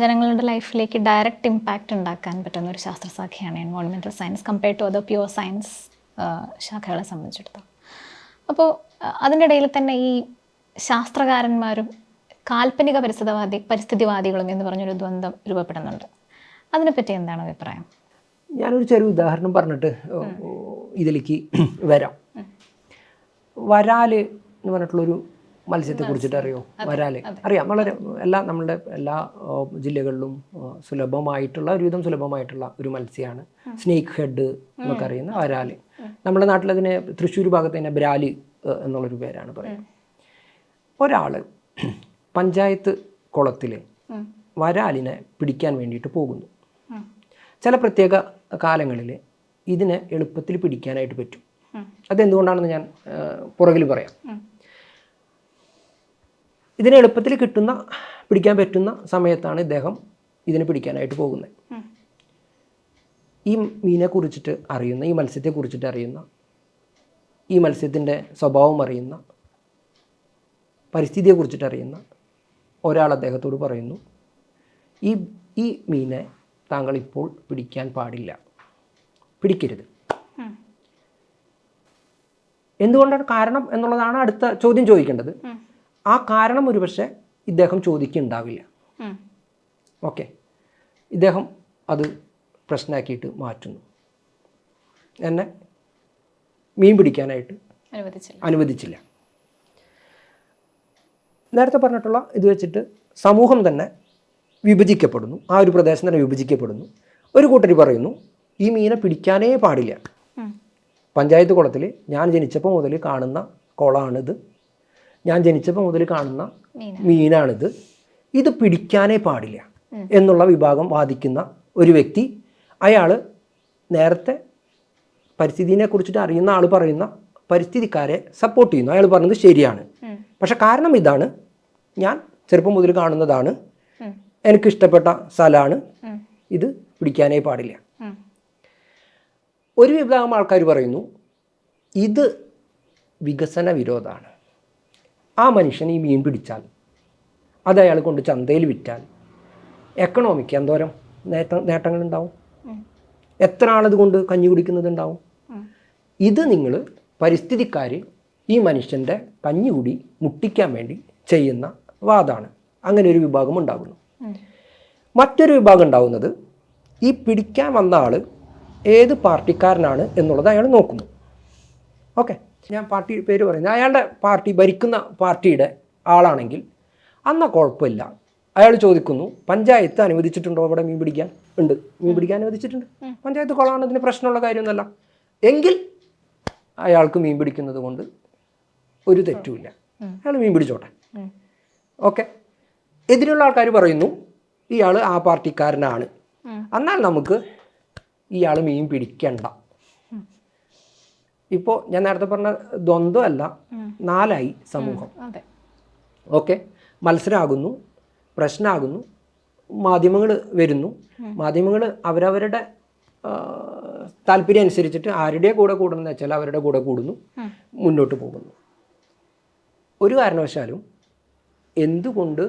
ജനങ്ങളുടെ ലൈഫിലേക്ക് direct impact ഉണ്ടാക്കാൻ പറ്റുന്ന ഒരു ശാസ്ത്രശാഖയാണ് എൻവോൺമെന്റൽ science compare to other pure science ശാഖകളെ സംബന്ധിച്ചിടത്തോളം. അപ്പോൾ അതിന്റെ ഇടയിൽ തന്നെ ഈ ശാസ്ത്രകാരന്മാരും കാൽപ്പനിക പരിസ്ഥിതിവാദി പരിസ്ഥിതിവാദികളും എന്ന് പറഞ്ഞൊരു ദ്വന്ദ്ം രൂപപ്പെടുന്നുണ്ട്. അതിനെപ്പറ്റി എന്താണ് അഭിപ്രായം? ഞാനൊരു ചെറിയ ഉദാഹരണം പറഞ്ഞിട്ട് ഇതിലേക്ക് വരാം. വരാൽ എന്ന് പറഞ്ഞിട്ടുള്ളൊരു മത്സ്യത്തെ കുറിച്ചിട്ട് അറിയോ വരാൽ. അറിയാം. വളരെ എല്ലാ നമ്മളുടെ എല്ലാ ജില്ലകളിലും സുലഭമായിട്ടുള്ള ഒരുവിധം സുലഭമായിട്ടുള്ള ഒരു മത്സ്യമാണ് സ്നേക്ക് ഹെഡ് എന്നൊക്കെ അറിയുന്ന വരാൽ. നമ്മുടെ നാട്ടിൽ അതിനെ തൃശ്ശൂർ ഭാഗത്ത് തന്നെ ബ്രാലി എന്നുള്ളൊരു പേരാണ് പറയുന്നത്. ഒരാൾ പഞ്ചായത്ത് കുളത്തിൽ വരാലിനെ പിടിക്കാൻ വേണ്ടിയിട്ട് പോകുന്നു. ചില പ്രത്യേക കാലങ്ങളിൽ ഇതിനെ എളുപ്പത്തിൽ പിടിക്കാനായിട്ട് പറ്റും. അതെന്തുകൊണ്ടാണെന്ന് ഞാൻ പുറകിൽ പറയാം. ഇതിനെ എളുപ്പത്തിൽ കിട്ടുന്ന പിടിക്കാൻ പറ്റുന്ന സമയത്താണ് ഇദ്ദേഹം ഇതിനെ പിടിക്കാനായിട്ട് പോകുന്നത്. ഈ മീനെ കുറിച്ചിട്ട് അറിയുന്ന ഈ മത്സ്യത്തെ കുറിച്ചിട്ട് അറിയുന്ന ഈ മത്സ്യത്തിന്റെ സ്വഭാവം അറിയുന്ന പരിസ്ഥിതിയെ കുറിച്ചിട്ട് അറിയുന്ന ഒരാൾ അദ്ദേഹത്തോട് പറയുന്നു ഈ ഈ മീനെ താങ്കൾ ഇപ്പോൾ പിടിക്കാൻ പാടില്ല. പിടിക്കരുത്. എന്തുകൊണ്ടാണ് കാരണം എന്നുള്ളതാണ് അടുത്ത ചോദ്യം ചോദിക്കേണ്ടത്. ആ കാരണം ഒരുപക്ഷെ ഇദ്ദേഹം ചോദിക്കുന്നുണ്ടാവില്ല. ഓക്കെ. ഇദ്ദേഹം അത് പ്രശ്നമാക്കിയിട്ട് മാറ്റുന്നു. എന്നെ മീൻ പിടിക്കാനായിട്ട് അനുവദിച്ചില്ല. അനുവദിച്ചില്ല. നേരത്തെ പറഞ്ഞിട്ടുള്ള ഇത് വെച്ചിട്ട് സമൂഹം തന്നെ വിഭജിക്കപ്പെടുന്നു. ആ ഒരു പ്രദേശം തന്നെ വിഭജിക്കപ്പെടുന്നു. ഒരു കൂട്ടർ പറയുന്നു ഈ മീനെ പിടിക്കാനേ പാടില്ല. പഞ്ചായത്ത് കുളത്തിൽ ഞാൻ ജനിച്ചപ്പോൾ മുതൽ കാണുന്ന കുളമാണിത് ഞാൻ ജനിച്ചപ്പോൾ മുതൽ കാണുന്ന മീന. മീനാണിത്. ഇത് പിടിക്കാനേ പാടില്ല എന്നുള്ള വിഭാഗം വാദിക്കുന്ന ഒരു വ്യക്തി. അയാൾ നേരത്തെ പരിസ്ഥിതിനെ കുറിച്ചിട്ട് അറിയുന്ന ആൾ പറയുന്ന പരിസ്ഥിതിക്കാരെ സപ്പോർട്ട് ചെയ്യുന്നു. അയാൾ പറഞ്ഞത് ശരിയാണ്. പക്ഷെ കാരണം ഇതാണ്. ഞാൻ ചെറുപ്പം മുതൽ കാണുന്നതാണ്. എനിക്ക് എനിക്കിഷ്ടപ്പെട്ട സ്ഥലമാണ് ഇത് പിടിക്കാനേ പാടില്ല. ഒരു വിഭാഗം ആൾക്കാർ പറയുന്നു ഇത് വികസന വിരോധമാണ്. ആ മനുഷ്യൻ ഈ മീൻ പിടിച്ചാൽ അത് അയാൾ കൊണ്ട് ചന്തയിൽ വിറ്റാൽ എക്കണോമിക്ക് എന്തോരം നേട്ട നേട്ടങ്ങളുണ്ടാവും. എത്ര ആളത് കൊണ്ട് കഞ്ഞി കുടിക്കുന്നതുണ്ടാവും? ഇത് നിങ്ങൾ പരിസ്ഥിതിക്കാർ ഈ മനുഷ്യന്റെ കഞ്ഞി കുടി മുട്ടിക്കാൻ വേണ്ടി ചെയ്യുന്ന വാദമാണ് അങ്ങനെ ഒരു വിഭാഗം ഉണ്ടാകുന്നു. മറ്റൊരു വിഭാഗം ഉണ്ടാകുന്നത് ഈ പിടിക്കാൻ വന്ന ആൾ ഏത് പാർട്ടിക്കാരനാണ് എന്നുള്ളത് അയാൾ നോക്കുന്നു. ഓക്കെ? ഞാൻ പാർട്ടി പേര് പറയുന്നത് അയാളുടെ പാർട്ടി ഭരിക്കുന്ന പാർട്ടിയുടെ ആളാണെങ്കിൽ അന്ന കുഴപ്പമില്ല. അയാൾ ചോദിക്കുന്നു പഞ്ചായത്ത് അനുവദിച്ചിട്ടുണ്ടോ? അവിടെ മീൻ പിടിക്കാൻ? ഉണ്ട്. മീൻ പിടിക്കാൻ അനുവദിച്ചിട്ടുണ്ട്. പഞ്ചായത്ത് കുളമാണ് അതിന് പ്രശ്നമുള്ള കാര്യമൊന്നുമല്ല. എങ്കിൽ അയാൾക്ക് മീൻ പിടിക്കുന്നത് കൊണ്ട് ഒരു തെറ്റുമില്ല. അയാൾ മീൻ പിടിച്ചോട്ടെ. ഓക്കെ. എതിരുള്ള ആൾക്കാർ പറയുന്നു ഇയാൾ ആ പാർട്ടിക്കാരനാണ്. എന്നാൽ നമുക്ക് ഇയാൾ മീൻ പിടിക്കണ്ട. ഇപ്പോൾ ഞാൻ നേരത്തെ പറഞ്ഞ ദ്വന്ദ്വമല്ല നാലായി സമൂഹം. ഓക്കെ. മത്സരമാകുന്നു പ്രശ്നമാകുന്നു മാധ്യമങ്ങൾ വരുന്നു. മാധ്യമങ്ങൾ അവരവരുടെ താല്പര്യം അനുസരിച്ചിട്ട് ആരുടെ കൂടെ കൂടുന്നതെന്ന് വെച്ചാൽ അവരുടെ കൂടെ കൂടുന്നു മുന്നോട്ട് പോകുന്നു. ഒരു കാരണവശാലും എന്തുകൊണ്ട്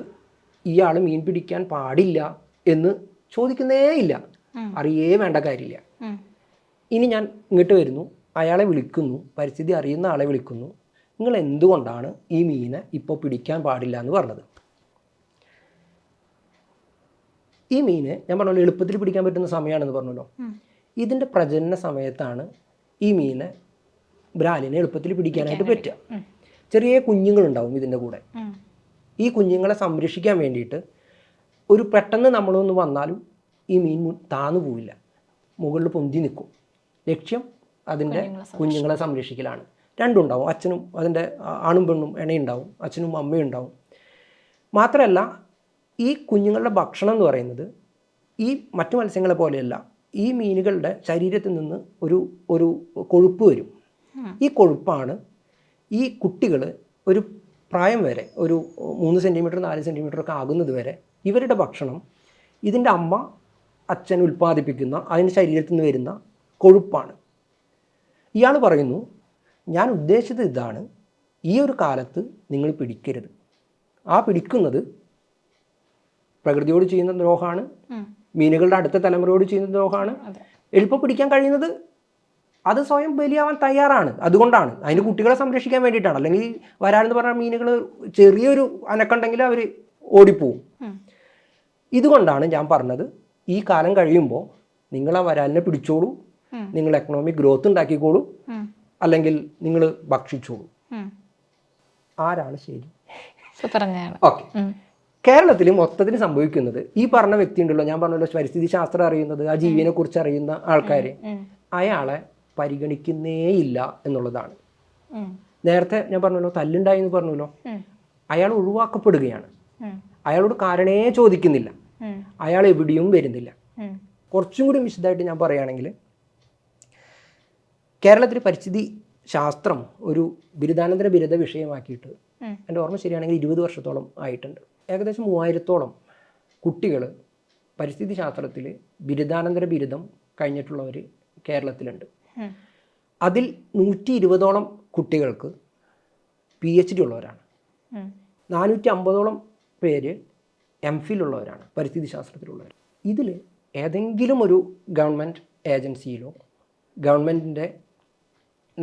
ഇയാൾ മീൻ പിടിക്കാൻ പാടില്ല എന്ന് ചോദിക്കുന്നേ ഇല്ല. അറിയേ വേണ്ട കാര്യമില്ല. ഇനി ഞാൻ ഇങ്ങോട്ട് വരുന്നു. അയാളെ വിളിക്കുന്നു പരിസ്ഥിതി അറിയുന്ന ആളെ വിളിക്കുന്നു. നിങ്ങൾ എന്തുകൊണ്ടാണ് ഈ മീനെ ഇപ്പോൾ പിടിക്കാൻ പാടില്ല എന്ന് പറഞ്ഞത്? ഈ മീന് ഞാൻ പറഞ്ഞല്ലോ എളുപ്പത്തിൽ പിടിക്കാൻ പറ്റുന്ന സമയമാണെന്ന് പറഞ്ഞല്ലോ. ഇതിന്റെ പ്രജനന സമയത്താണ് ഈ മീനെ ബ്രാലിനെ എളുപ്പത്തിൽ പിടിക്കാനായിട്ട് പറ്റുക. ചെറിയ കുഞ്ഞുങ്ങളുണ്ടാവും ഇതിന്റെ കൂടെ. ഈ കുഞ്ഞുങ്ങളെ സംരക്ഷിക്കാൻ വേണ്ടിയിട്ട് ഒരു പെട്ടെന്ന് നമ്മളൊന്ന് വന്നാലും ഈ മീൻ താന്നു പോവില്ല. മുകളിൽ പൊന്തി നിൽക്കും. ലക്ഷ്യം അതിന്റെ കുഞ്ഞുങ്ങളെ സംരക്ഷിക്കലാണ്. രണ്ടും ഉണ്ടാവും. അച്ഛനും അതിന്റെ ആണും പെണ്ണും ഇണയുണ്ടാവും. അച്ഛനും അമ്മയും ഉണ്ടാവും. മാത്രമല്ല ഈ കുഞ്ഞുങ്ങളുടെ ഭക്ഷണം എന്ന് പറയുന്നത് ഈ മറ്റു മത്സ്യങ്ങളെ പോലെയല്ല ഈ മീനുകളുടെ ശരീരത്തിൽ നിന്ന് ഒരു ഒരു കൊഴുപ്പ് വരും. ഈ കൊഴുപ്പാണ് ഈ കുട്ടികൾ ഒരു പ്രായം വരെ ഒരു മൂന്ന് സെന്റിമീറ്റർ നാല് സെന്റിമീറ്റർ ഒക്കെ ആകുന്നത് വരെ ഇവരുടെ ഭക്ഷണം ഇതിന്റെ അമ്മ അച്ഛൻ ഉൽപ്പാദിപ്പിക്കുന്ന അതിന്റെ ശരീരത്തിൽ നിന്ന് വരുന്ന കൊഴുപ്പാണ്. ഇയാൾ പറയുന്നു ഞാൻ ഉദ്ദേശിച്ചത് ഇതാണ്. ഈ ഒരു കാലത്ത് നിങ്ങൾ പിടിക്കരുത്. ആ പിടിക്കുന്നത് പ്രകൃതിയോട് ചെയ്യുന്ന ദ്രോഹമാണ്. മീനുകളുടെ അടുത്ത തലമുറയോട് ചെയ്യുന്ന ദ്രോഹമാണ്. എളുപ്പം പിടിക്കാൻ കഴിയുന്നത് അത് സ്വയം ബലിയാവാൻ തയ്യാറാണ്. അതുകൊണ്ടാണ്. അതിന് കുട്ടികളെ സംരക്ഷിക്കാൻ വേണ്ടിയിട്ടാണ്. അല്ലെങ്കിൽ വരാലെന്ന് പറഞ്ഞ മീനുകൾ ചെറിയൊരു അനക്കുണ്ടെങ്കിൽ അവർ ഓടിപ്പോവും. ഇതുകൊണ്ടാണ് ഞാൻ പറഞ്ഞത് ഈ കാലം കഴിയുമ്പോൾ നിങ്ങൾ ആ വരാലിനെ പിടിച്ചോളൂ. നിങ്ങൾ എക്കണോമിക് ഗ്രോത്ത് ഉണ്ടാക്കിക്കോളൂ അല്ലെങ്കിൽ നിങ്ങൾ ഭക്ഷിച്ചോളൂ ആരാണ് ശരി? ഓക്കെ കേരളത്തിൽ മൊത്തത്തിൽ സംഭവിക്കുന്നത് ഈ പറഞ്ഞ വ്യക്തി ഉണ്ടല്ലോ ഞാൻ പറഞ്ഞല്ലോ പരിസ്ഥിതി ശാസ്ത്രം അറിയുന്നത് ആ ജീവിനെ കുറിച്ച് അറിയുന്ന ആൾക്കാരെ. അയാളെ അയാളെ പരിഗണിക്കുന്നേയില്ല എന്നുള്ളതാണ്. നേരത്തെ ഞാൻ പറഞ്ഞല്ലോ തല്ലുണ്ടായി എന്ന് പറഞ്ഞല്ലോ. അയാൾ ഒഴിവാക്കപ്പെടുകയാണ്. അയാളോട് കാരണേ ചോദിക്കുന്നില്ല. അയാൾ എവിടെയും വരുന്നില്ല. കുറച്ചും കൂടി വിശദമായിട്ട് ഞാൻ പറയുകയാണെങ്കിൽ കേരളത്തിൽ പരിസ്ഥിതി ശാസ്ത്രം ഒരു ബിരുദാനന്തര ബിരുദ വിഷയമാക്കിയിട്ട്. എന്റെ ഓർമ്മ ശരിയാണെങ്കിൽ ഇരുപത് വർഷത്തോളം ആയിട്ടുണ്ട്. ഏകദേശം മൂവായിരത്തോളം കുട്ടികൾ പരിസ്ഥിതി ശാസ്ത്രത്തിൽ ബിരുദാനന്തര ബിരുദം കഴിഞ്ഞിട്ടുള്ളവർ കേരളത്തിലുണ്ട്. അതിൽ നൂറ്റി ഇരുപതോളം കുട്ടികൾക്ക് പി എച്ച് ഡി ഉള്ളവരാണ്. നാനൂറ്റി അമ്പതോളം പേര് എം ഫിലുള്ളവരാണ് പരിസ്ഥിതി ശാസ്ത്രത്തിലുള്ളവർ ഇതിൽ ഏതെങ്കിലും ഒരു ഗവൺമെന്റ് ഏജൻസിയിലോ ഗവൺമെന്റിന്റെ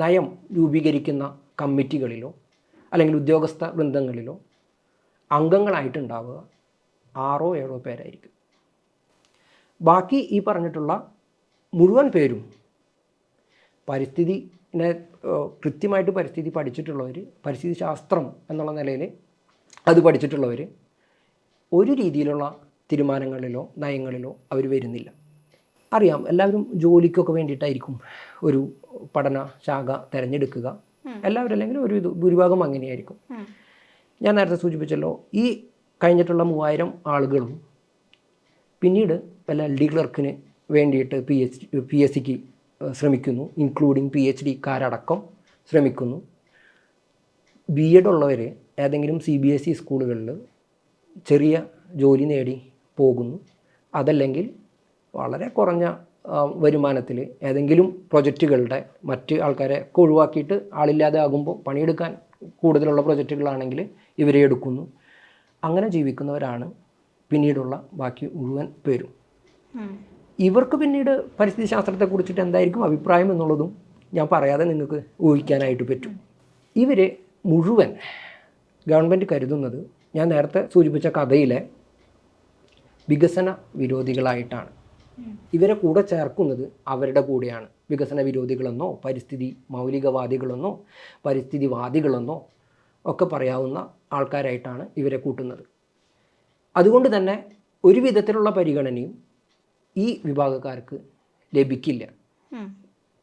നയം രൂപീകരിക്കുന്ന കമ്മിറ്റികളിലോ അല്ലെങ്കിൽ ഉദ്യോഗസ്ഥ വൃന്ദങ്ങളിലോ അംഗങ്ങളായിട്ടുണ്ടാവുക ആറോ ഏഴോ പേരായിരിക്കും. ബാക്കി ഈ പറഞ്ഞിട്ടുള്ള മുഴുവൻ പേരും പരിസ്ഥിതിനെ കൃത്യമായിട്ട് പരിസ്ഥിതി പഠിച്ചിട്ടുള്ളവർ പരിസ്ഥിതി ശാസ്ത്രം എന്നുള്ള നിലയിൽ അത് പഠിച്ചിട്ടുള്ളവർ ഒരു രീതിയിലുള്ള തീരുമാനങ്ങളിലോ നയങ്ങളിലോ അവർ വരുന്നില്ല. അറിയാം. എല്ലാവരും ജോലിക്കൊക്കെ വേണ്ടിയിട്ടായിരിക്കും ഒരു പഠന ശാഖ തിരഞ്ഞെടുക്കുക. എല്ലാവരും അല്ലെങ്കിൽ ഒരു ഇത് ഭൂരിഭാഗം അങ്ങനെയായിരിക്കും. ഞാൻ നേരത്തെ സൂചിപ്പിച്ചല്ലോ ഈ കഴിഞ്ഞിട്ടുള്ള മൂവായിരം ആളുകളും പിന്നീട് വല്ല എൽ ഡി ക്ലർക്കിന് വേണ്ടിയിട്ട് പി എച്ച് പി എസ് സിക്ക് ശ്രമിക്കുന്നു. ഇൻക്ലൂഡിങ് പി എച്ച് ഡിക്കാരടക്കം ശ്രമിക്കുന്നു. ബി എഡ് ഉള്ളവർ ഏതെങ്കിലും സി ബി എസ് ഇ സ്കൂളുകളിൽ ചെറിയ ജോലി നേടി പോകുന്നു. അതല്ലെങ്കിൽ വളരെ കുറഞ്ഞ വരുമാനത്തിൽ ഏതെങ്കിലും പ്രൊജക്റ്റുകളുടെ മറ്റ് ആൾക്കാരെ ഒക്കെ ഒഴിവാക്കിയിട്ട് ആളില്ലാതെ ആകുമ്പോൾ പണിയെടുക്കാൻ കൂടുതലുള്ള പ്രൊജക്റ്റുകളാണെങ്കിൽ ഇവരെ എടുക്കുന്നു. അങ്ങനെ ജീവിക്കുന്നവരാണ് പിന്നീടുള്ള ബാക്കി മുഴുവൻ പേരും. ഇവർക്ക് പിന്നീട് പരിസ്ഥിതി ശാസ്ത്രത്തെ കുറിച്ചിട്ട് എന്തായിരിക്കും അഭിപ്രായം എന്നുള്ളതും ഞാൻ പറയാതെ നിങ്ങൾക്ക് ഊഹിക്കാനായിട്ട് പറ്റും. ഇവർ മുഴുവൻ ഗവൺമെന്റ് കരുതുന്നത് ഞാൻ നേരത്തെ സൂചിപ്പിച്ച കഥയിലെ വികസന വിരോധികളായിട്ടാണ്. ഇവരെ കൂടെ ചേർക്കുന്നത് അവരുടെ കൂടെയാണ്. വികസന വിരോധികളെന്നോ പരിസ്ഥിതി മൗലികവാദികളെന്നോ പരിസ്ഥിതിവാദികളെന്നോ ഒക്കെ പറയാവുന്ന ആൾക്കാരായിട്ടാണ് ഇവരെ കൂട്ടുന്നത്. അതുകൊണ്ട് തന്നെ ഒരു വിധത്തിലുള്ള പരിഗണനയും ഈ വിഭാഗക്കാർക്ക് ലഭിക്കില്ല.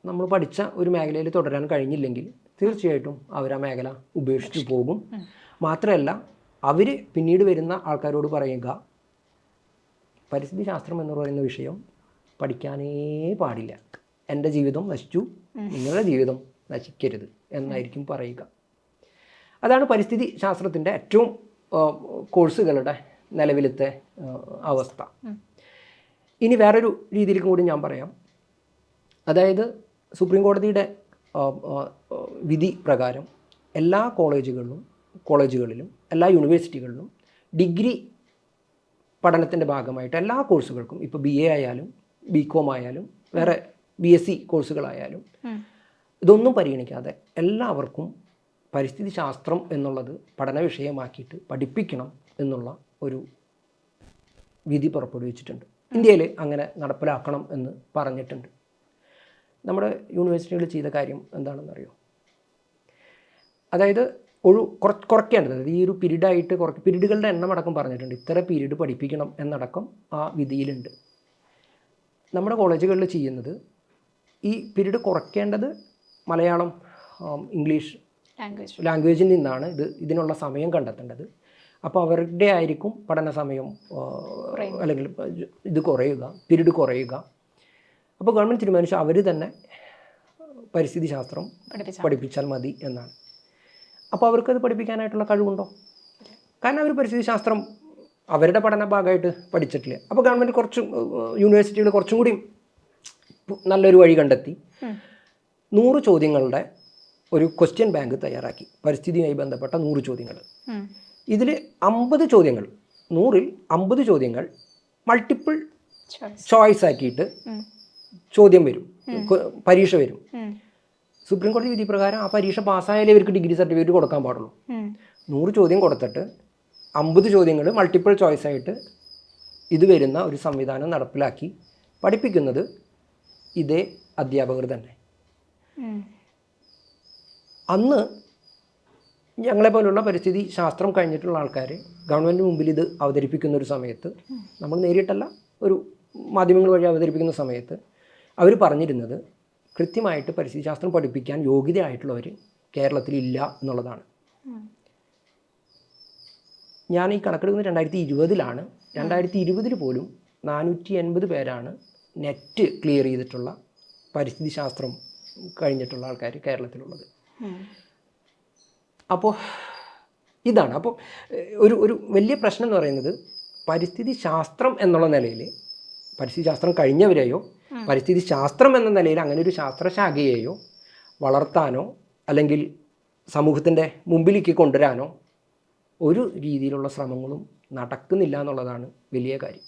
നമ്മൾ പഠിച്ച ഒരു മേഖലയിൽ തുടരാൻ കഴിഞ്ഞില്ലെങ്കിൽ തീർച്ചയായിട്ടും അവർ ആ മേഖല ഉപേക്ഷിച്ചു പോകും. മാത്രമല്ല അവർ പിന്നീട് വരുന്ന ആൾക്കാരോട് പറയുക പരിസ്ഥിതി ശാസ്ത്രം എന്ന് പറയുന്ന വിഷയം പഠിക്കാനേ പാടില്ല. എന്റെ ജീവിതം നശിച്ചു. നിങ്ങളുടെ ജീവിതം നശിക്കരുത് എന്നായിരിക്കും പറയുക. അതാണ് പരിസ്ഥിതി ശാസ്ത്രത്തിന്റെ ഏറ്റവും കോഴ്സുകളുടെ നിലവിലത്തെ അവസ്ഥ. ഇനി വേറൊരു രീതിയിൽ കൂടി ഞാൻ പറയാം. അതായത് സുപ്രീം കോടതിയുടെ വിധി പ്രകാരം എല്ലാ കോളേജുകളിലും കോളേജുകളിലും എല്ലാ യൂണിവേഴ്സിറ്റികളിലും ഡിഗ്രി പഠനത്തിന്റെ ഭാഗമായിട്ട് എല്ലാ കോഴ്സുകൾക്കും ഇപ്പോൾ ബി എ ആയാലും ബി കോം ആയാലും വേറെ ബി എസ് സി കോഴ്സുകളായാലും ഇതൊന്നും പരിഗണിക്കാതെ എല്ലാവർക്കും പരിസ്ഥിതി ശാസ്ത്രം എന്നുള്ളത് പഠന വിഷയമാക്കിയിട്ട് പഠിപ്പിക്കണം എന്നുള്ള ഒരു വിധി പുറപ്പെടുവിച്ചിട്ടുണ്ട്. ഇന്ത്യയിൽ അങ്ങനെ നടപ്പിലാക്കണം എന്ന് പറഞ്ഞിട്ടുണ്ട്. നമ്മുടെ യൂണിവേഴ്സിറ്റികൾ ചെയ്ത കാര്യം എന്താണെന്നറിയോ? അതായത് ഒരു കുറച്ച് കുറയ്ക്കേണ്ടത്. അതായത് ഈ ഒരു പീരീഡായിട്ട് കുറ പീരീഡുകളുടെ എണ്ണം അടക്കം പറഞ്ഞിട്ടുണ്ട്. ഇത്ര പീരീഡ് പഠിപ്പിക്കണം എന്നടക്കം ആ വിധിയിലുണ്ട്. നമ്മുടെ കോളേജുകളിൽ ചെയ്യുന്നത് ഈ പീരീഡ് കുറയ്ക്കേണ്ടത് മലയാളം ഇംഗ്ലീഷ് ലാംഗ്വേജ് ലാംഗ്വേജിൽ നിന്നാണ്. ഇത് ഇതിനുള്ള സമയം കണ്ടെത്തേണ്ടത്. അപ്പോൾ അവരുടെ ആയിരിക്കും പഠന സമയം അല്ലെങ്കിൽ ഇത് കുറയുക പീരീഡ് കുറയുക. അപ്പോൾ ഗവൺമെന്റ് തീരുമാനിച്ചു അവർ തന്നെ പരിസ്ഥിതി ശാസ്ത്രം പഠിപ്പിച്ചാൽ മതി എന്നാണ്. അപ്പോൾ അവർക്കത് പഠിപ്പിക്കാനായിട്ടുള്ള കഴിവുണ്ടോ? കാരണം അവർ പരിസ്ഥിതി ശാസ്ത്രം അവരുടെ പഠന ഭാഗമായിട്ട് പഠിച്ചിട്ടില്ല. അപ്പോൾ ഗവൺമെന്റ് കുറച്ച് യൂണിവേഴ്സിറ്റികൾ കുറച്ചും കൂടി നല്ലൊരു വഴി കണ്ടെത്തി. നൂറ് ചോദ്യങ്ങളുടെ ഒരു ക്വസ്റ്റ്യൻ ബാങ്ക് തയ്യാറാക്കി. പരിസ്ഥിതിയുമായി ബന്ധപ്പെട്ട നൂറ് ചോദ്യങ്ങൾ. ഇതിൽ അമ്പത് ചോദ്യങ്ങൾ നൂറിൽ അമ്പത് ചോദ്യങ്ങൾ മൾട്ടിപ്പിൾ ചോയ്സ് ആക്കിയിട്ട് ചോദ്യം വരും. പരീക്ഷ വരും. സുപ്രീം കോടതി വിധി പ്രകാരം ആ പരീക്ഷ പാസ്സായാലേ ഇവർക്ക് ഡിഗ്രി സർട്ടിഫിക്കറ്റ് കൊടുക്കാൻ പാടുള്ളൂ. നൂറ് ചോദ്യം കൊടുത്തിട്ട് അമ്പത് ചോദ്യങ്ങൾ മൾട്ടിപ്പിൾ ചോയ്സ് ആയിട്ട് ഇത് വരുന്ന ഒരു സംവിധാനം നടപ്പിലാക്കി പഠിപ്പിക്കുന്നത് ഇതേ അധ്യാപകർ തന്നെ. അന്ന് ഞങ്ങളെ പോലുള്ള പരിസ്ഥിതി ശാസ്ത്രം കഴിഞ്ഞിട്ടുള്ള ആൾക്കാർ ഗവൺമെന്റ് മുമ്പിൽ ഇത് അവതരിപ്പിക്കുന്ന ഒരു സമയത്ത് നമ്മൾ നേരിട്ടല്ല ഒരു മാധ്യമങ്ങൾ വഴി അവതരിപ്പിക്കുന്ന സമയത്ത് അവർ പറഞ്ഞിരുന്നത് കൃത്യമായിട്ട് പരിസ്ഥിതി ശാസ്ത്രം പഠിപ്പിക്കാൻ യോഗ്യതയായിട്ടുള്ളവർ കേരളത്തിലില്ല എന്നുള്ളതാണ്. ഞാൻ ഈ കണക്കെടുക്കുന്നത് രണ്ടായിരത്തി ഇരുപതിലാണ് രണ്ടായിരത്തി ഇരുപതിൽ പോലും നാനൂറ്റി എൺപത് പേരാണ് നെറ്റ് ക്ലിയർ ചെയ്തിട്ടുള്ള പരിസ്ഥിതി ശാസ്ത്രം കഴിഞ്ഞിട്ടുള്ള ആൾക്കാർ കേരളത്തിലുള്ളത്. അപ്പോൾ ഇതാണ്. അപ്പോൾ ഒരു ഒരു വലിയ പ്രശ്നം എന്ന് പറയുന്നത് പരിസ്ഥിതി ശാസ്ത്രം എന്നുള്ള നിലയിൽ പരിസ്ഥിതി ശാസ്ത്രം കഴിഞ്ഞവരെയോ പരിസ്ഥിതി ശാസ്ത്രം എന്ന നിലയിൽ അങ്ങനെ ഒരു ശാസ്ത്രശാഖയെയോ വളർത്താനോ അല്ലെങ്കിൽ സമൂഹത്തിന്റെ മുമ്പിലേക്ക് കൊണ്ടുവരാനോ ഒരു രീതിയിലുള്ള ശ്രമങ്ങളും നടക്കുന്നില്ല എന്നുള്ളതാണ് വലിയ കാര്യം.